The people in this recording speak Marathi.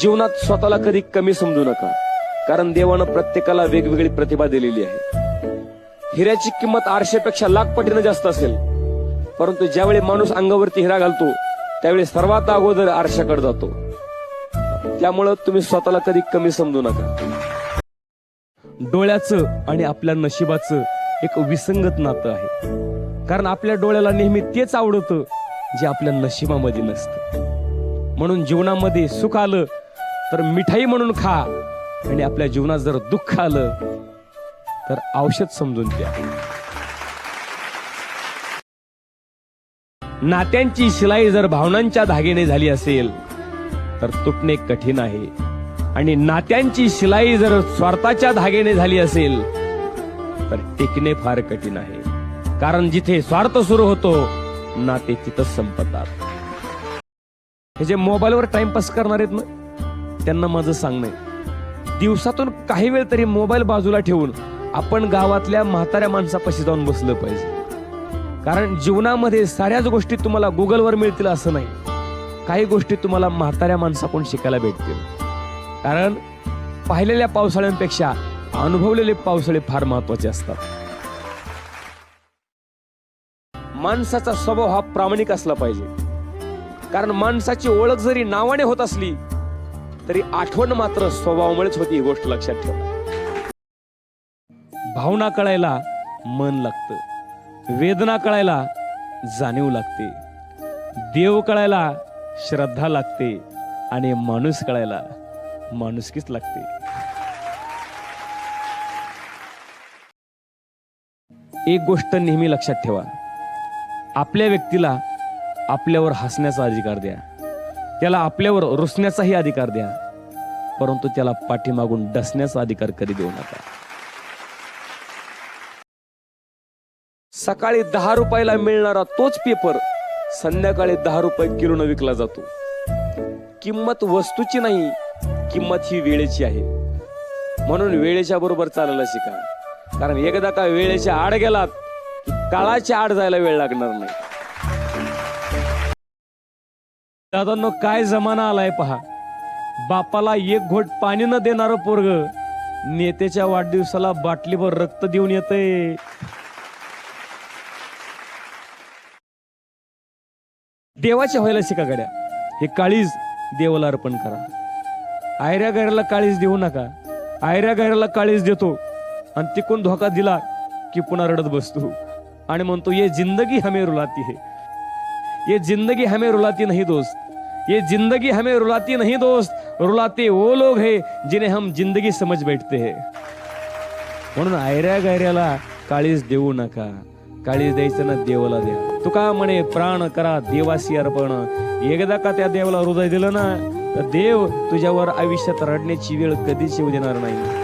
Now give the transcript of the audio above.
जीवनात स्वतःला कधी कमी समजू नका कारण देवानं प्रत्येकाला वेगवेगळी प्रतिभा दिलेली आहे. हिऱ्याची किंमत आरशेपेक्षा लाख पटीनं जास्त असेल परंतु ज्यावेळी माणूस अंगावरती हिरा घालतो त्यावेळी सर्वात अगोदर आरशाकडे जातो. त्यामुळं तुम्ही स्वतःला कधी कमी समजू नका. डोळ्याचं आणि आपल्या नशिबाचं एक विसंगत नातं आहे. कारण आपल्या डोळ्याला नेहमी तेच आवडतं जे आपल्या नशिबामध्ये नसतं. म्हणून जीवनामध्ये सुख आलं तर मिठाई म्हणून खा. आणि आपल्या जीवनात जर दुःख आलं तर औषध समजून द्या नात्यांची शिलाई जर भावनांच्या धागेने झाली असेल तर तुटणे कठीण आहे. आणि नात्यांची शिलाई जर स्वार्थाच्या धागेने झाली असेल तर टिकणे फार कठीण आहे. कारण जिथे स्वार्थ सुरू होतो नाते तिथंच संपतात. हे जे मोबाईलवर टाइमपास करणार आहेत ना त्यांना माझं सांगणं आहे. दिवसातून काही वेळ तरी मोबाईल बाजूला ठेवून आपण गावातल्या म्हाताऱ्या माणसापाशी जाऊन बसलं पाहिजे. कारण जीवनामध्ये साऱ्याच गोष्टी तुम्हाला गुगलवर मिळतील असं नाही. काही गोष्टी तुम्हाला म्हाताऱ्या माणसाकडून शिकायला भेटतील. कारण पाहिलेल्या पावसाळ्यांपेक्षा अनुभवलेले पावसाळे फार महत्त्वाचे असतात. माणसाचा स्वभाव हा प्रामाणिक असला पाहिजे. कारण माणसाची ओळख जरी नावाने होत असली तरी आठवण मात्र स्वभावामुळेच होती ही गोष्ट लक्षात ठेवा. भावना कळायला मन लागतं. वेदना कळायला जाणीव लागते. देव कळायला श्रद्धा लागते आणि माणूस कळायला माणुसकीच लागते. एक गोष्ट नेहमी लक्षात ठेवा. आपल्या व्यक्तीला आपल्यावर हसण्याचा अधिकार द्या. त्याला आपल्यावर रुसण्याचाही अधिकार द्या. परंतु त्याला पाठीमागून डसण्याचा अधिकार कधी देऊ नका. सकाळी दहा रुपयाला मिळणारा तोच पेपर संध्याकाळी दहा रुपये किलोनं विकला जातो. किंमत वस्तूची नाही किंमत ही वेळेची आहे. म्हणून वेळेच्या बरोबर चालायला शिका. कारण एकदा का वेळेच्या आड गेलात की काळाच्या आड जायला वेळ लागणार नाही. दादांनो काय जमाना आलाय पहा. बापाला एक घोट पाणी न देणारं पोरग नेत्याच्या वाढदिवसाला बाटलीभर रक्त देऊन येतंय. देवाच्या व्हायला शिका गड्या. हे काळीज देवाला अर्पण करा. आयऱ्या गैराला काळीज देऊ नका. आयऱ्या गैराला काळीज देतो. आणि तिकून धोका दिला की पुन्हा रडत बसतो. आणि म्हणतो ये जिंदगी हमे रुलाती है. ये जिंदगी हमें रुलाती नहीं दोस्त. ये जिंदगी हमें रुलाती नहीं दोस्त रुलाते वो लोग हैं जिन्हें हम जिंदगी समझ बैठते हैं। म्हणून आयऱ्या गायऱ्याला काळीज देऊ नका काळीज द्यायचं ना देवाला द्या. तुका म्हणे प्राण करा देवासी अर्पण. एकदा का त्या देवाला हृदय दिलं ना तर देव तुझ्यावर आयुष्यात रडण्याची वेळ कधीच येऊ देणार नाही.